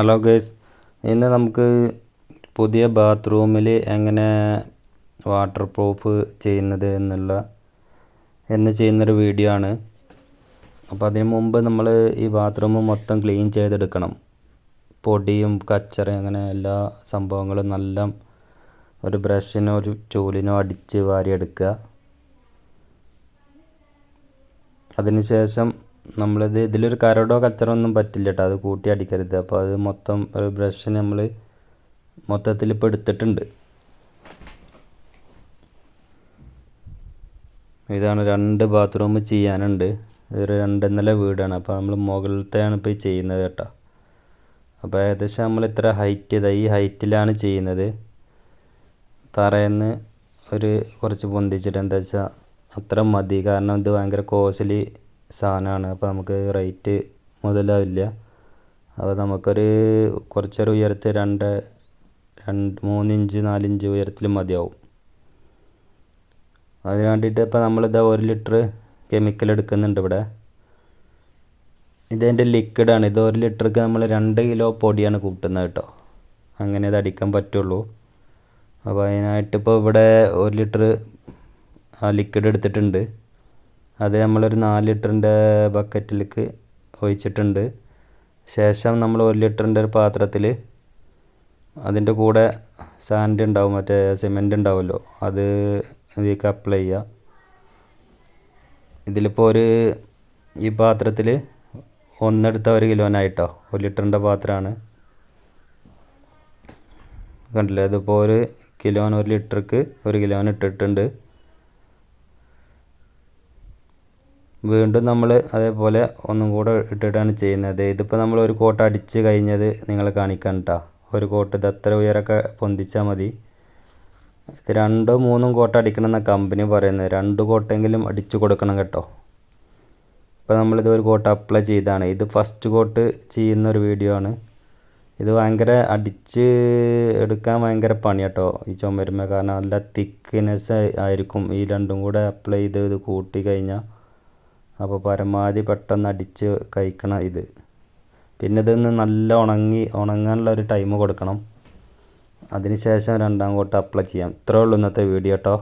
Hello guys ഇന്ന് നമുക്ക് പുതിയ ബാത്റൂമിൽ എങ്ങനെ വാട്ടർ പ്രൂഫ് ചെയ്യുന്നത് എന്നുള്ള എന്ന് ചെയ്യുന്നൊരു വീഡിയോ ആണ്. അപ്പോൾ അതിന് മുമ്പ് നമ്മൾ ഈ ബാത്റൂം മൊത്തം ക്ലീൻ ചെയ്തെടുക്കണം. പൊടിയും കച്ചറയും അങ്ങനെ എല്ലാ സംഭവങ്ങളും നല്ല ഒരു ബ്രഷിനോ ഒരു ചൂലിനോ അടിച്ച് വാരിയെടുക്കുക. അതിന് ശേഷം നമ്മളിത് ഇതിലൊരു കരടോ കച്ചറോ ഒന്നും പറ്റില്ല കേട്ടോ. അത് കൂട്ടി അടിക്കരുത്. അപ്പോൾ അത് മൊത്തം ഒരു ബ്രഷ് നമ്മൾ മൊത്തത്തിൽ ഇപ്പോൾ എടുത്തിട്ടുണ്ട്. ഇതാണ് രണ്ട് ബാത്റൂം ചെയ്യാനുണ്ട്. ഇതൊരു രണ്ട് നില വീടാണ്. അപ്പോൾ നമ്മൾ മുകളിലത്തെയാണ് ഇപ്പോൾ ചെയ്യുന്നത് കേട്ടോ. അപ്പോൾ ഏകദേശം നമ്മൾ ഇത്ര ഹൈറ്റ് ഇതാ. ഈ ഹൈറ്റിലാണ് ചെയ്യുന്നത്. തറയെന്ന് ഒരു കുറച്ച് പൊന്തിച്ചിട്ട് എന്താ വെച്ചാൽ അത്ര മതി. കാരണം ഇത് ഭയങ്കര കോസ്റ്റ്ലി സാധനമാണ്. അപ്പോൾ നമുക്ക് റേറ്റ് മുതലാവില്ല. അപ്പോൾ നമുക്കൊരു കുറച്ചൊരു ഉയരത്തിൽ രണ്ട് രണ്ട് മൂന്നിഞ്ച് നാലിഞ്ച് ഉയരത്തിൽ മതിയാവും. അതിന് വേണ്ടിയിട്ട് ഇപ്പോൾ നമ്മളിതാ ഒരു ലിറ്റർ കെമിക്കൽ എടുക്കുന്നുണ്ട് ഇവിടെ. ഇതെന്റെ ലിക്വിഡാണ്. ഇത് ഒരു ലിറ്റർക്ക് നമ്മൾ രണ്ട് കിലോ പൊടിയാണ് കൂട്ടുന്നത് കേട്ടോ. അങ്ങനെ ഇത് അടിക്കാൻ പറ്റുള്ളൂ. അപ്പോൾ അതിനായിട്ട് ഇപ്പോൾ ഇവിടെ ഒരു ലിറ്റർ ആ ലിക്വിഡ് എടുത്തിട്ടുണ്ട്. അത് നമ്മളൊരു നാല് ലിറ്ററിന്റെ ബക്കറ്റിലേക്ക് ഒഴിച്ചിട്ടുണ്ട്. ശേഷം നമ്മൾ ഒരു ലിറ്ററിന്റെ ഒരു പാത്രത്തിൽ അതിന്റെ കൂടെ സാൻഡ് ഉണ്ടാവും മറ്റേ സിമെന്റ് ഉണ്ടാവുമല്ലോ അത് ഇതിലേക്ക് അപ്ലൈ ചെയ്യുക. ഇതിലിപ്പോൾ ഒരു ഈ പാത്രത്തിൽ ഒന്നെടുത്ത ഒരു കിലോനായിട്ടോ ഒരു ലിറ്ററിന്റെ പാത്രമാണ്. കണ്ടില്ലേ? അതിപ്പോൾ ഒരു കിലോന് ഒരു ലിറ്റർക്ക് ഒരു കിലോന് ഇട്ടിട്ടുണ്ട്. വീണ്ടും നമ്മൾ അതേപോലെ ഒന്നും കൂടെ ഇട്ടിട്ടാണ് ചെയ്യുന്നത്. ഇതിപ്പോൾ നമ്മൾ ഒരു കോട്ട് അടിച്ച് കഴിഞ്ഞത് നിങ്ങളെ കാണിക്കാൻ കേട്ടോ ഒരു കോട്ട് ഇത് അത്ര ഉയരമൊക്കെ പൊന്തിച്ചാൽ മതി. ഇത് രണ്ടോ മൂന്നും കോട്ട് അടിക്കണം എന്നാണ് കമ്പനി പറയുന്നത്. രണ്ട് കോട്ടെങ്കിലും അടിച്ചു കൊടുക്കണം കേട്ടോ. ഇപ്പോൾ നമ്മളിത് ഒരു കോട്ട് അപ്ലൈ ചെയ്താണ്. ഇത് ഫസ്റ്റ് കോട്ട് ചെയ്യുന്ന ഒരു വീഡിയോ ആണ്. ഇത് ഭയങ്കര അടിച്ച് എടുക്കാൻ ഭയങ്കര പണി കേട്ടോ ഈ ചുമരുമ കാരണം നല്ല തിക്ക്നെസ് ആയിരിക്കും. ഈ രണ്ടും കൂടെ അപ്ലൈ ചെയ്ത് ഇത് കൂട്ടി കഴിഞ്ഞാൽ അപ്പോൾ പരമാവധി പെട്ടെന്ന് അടിച്ച് കഴിക്കണം ഇത്. പിന്നെ ഇതൊന്ന് നല്ല ഉണങ്ങി ഉണങ്ങാനുള്ള ഒരു ടൈം കൊടുക്കണം. അതിനുശേഷം രണ്ടാം കോട്ട് അപ്ലൈ ചെയ്യാം. ഇത്രേ ഉള്ളൂ ഇന്നത്തെ വീഡിയോ കേട്ടോ